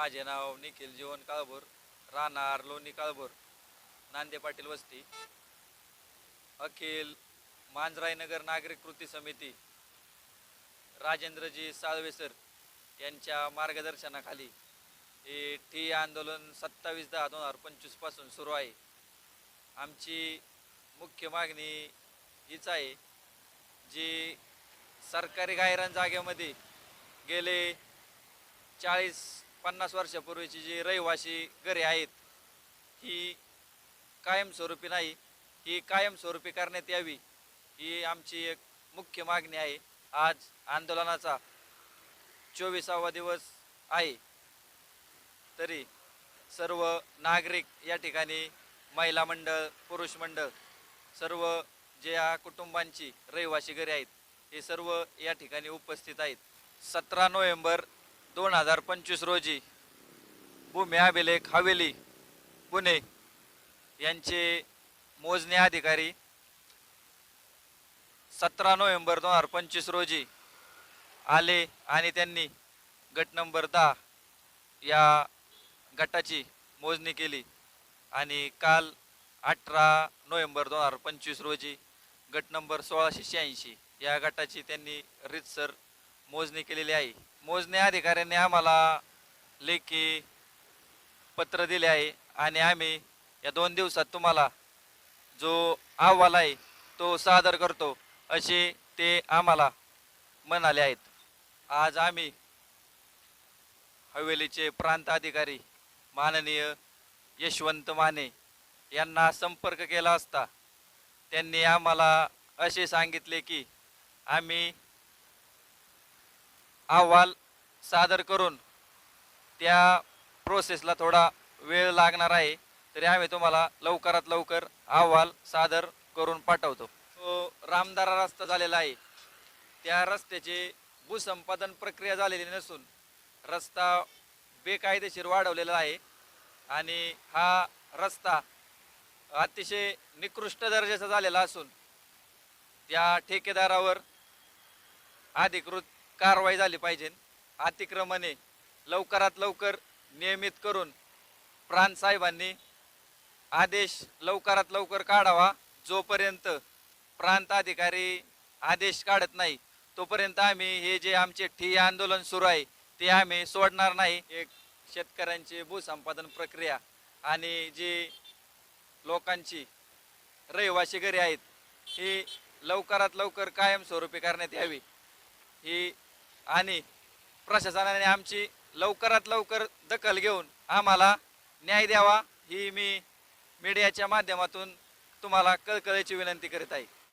माझे नाव निखिल जीवन काळभोर राहणार लोणी काळभोर नांदे पाटील वस्ती. अखिल मांजराईनगर नागरिक कृती समिती राजेंद्रजी साळवेसर यांच्या मार्गदर्शनाखाली हे ठी आंदोलन सत्तावीस दहा दोन हजार पंचवीसपासून सुरू आहे. आमची मुख्य मागणी हीच आहे जी सरकारी गायरान जागेमध्ये गेले चाळीस पन्नास वर्षापूर्वीची जी रहिवासी घरे आहेत ही कायमस्वरूपी नाही ही कायमस्वरूपी करण्यात यावी ही आमची एक मुख्य मागणी आहे. आज आंदोलनाचा चोवीसावा दिवस आहे. तरी सर्व नागरिक या ठिकाणी महिला मंडळ पुरुष मंडळ सर्व जे या कुटुंबांची रहिवासी घरे आहेत हे सर्व या ठिकाणी उपस्थित आहेत. सतरा नोव्हेंबर दोन हजार पंचवीस रोजी भूमी अभिलेख हवेली पुणे यांचे मोजणी अधिकारी सतरा नोव्हेंबर दोन हजार पंचवीस रोजी आले आणि त्यांनी गट नंबर दहा या गटाची मोजणी केली आणि काल अठरा नोव्हेंबर दोन हजार पंचवीस रोजी गट नंबर सोळाशे शहाऐंशी या गटाची त्यांनी रितसर मोजणी केलेली आहे. मोजणी अधिकाऱ्यांनी आम्हाला लेखी पत्र दिले आहे आणि आम्ही या दोन दिवसात तुम्हाला जो अहवाल आहे तो सादर करतो असे ते आम्हाला म्हणाले आहेत. आज आम्ही हवेलीचे प्रांत अधिकारी माननीय यशवंत माने यांना संपर्क केला असता त्यांनी आम्हाला असे सांगितले की आम्ही अहवाल सादर करून त्या प्रोसेसला थोडा वेळ लागणार आहे. तरी आम्ही तुम्हाला लवकरात लवकर अहवाल सादर करून पाठवतो. तो रामदारा रस्ता झालेला आहे. त्या रस्त्याची भूसंपादन प्रक्रिया झालेली नसून रस्ता बेकायदेशीर वाढवलेला आहे. आणि हा रस्ता अतिशय निकृष्ट दर्जाचा झालेला असून त्या ठेकेदारावर अधिकृत कारवाई झाली पाहिजे. अतिक्रमणे लवकरात लवकर नियमित करून प्रांतसाहेबांनी आदेश लवकरात लवकर काढावा. जोपर्यंत प्रांत अधिकारी आदेश काढत नाही तोपर्यंत आम्ही हे जे आमचे ठी आंदोलन सुरू आहे ते आम्ही सोडणार नाही. एक शेतकऱ्यांची भूसंपादन प्रक्रिया आणि जी लोकांची रहिवासी घरे आहेत ही लवकरात लवकर कायमस्वरूपी करण्यात यावी. ही आणि प्रशासनाने आमची लवकरात लवकर दखल घेऊन आम्हाला न्याय द्यावा ही मी मीडियाच्या माध्यमातून तुम्हाला कळकळीची विनंती करीत आहे.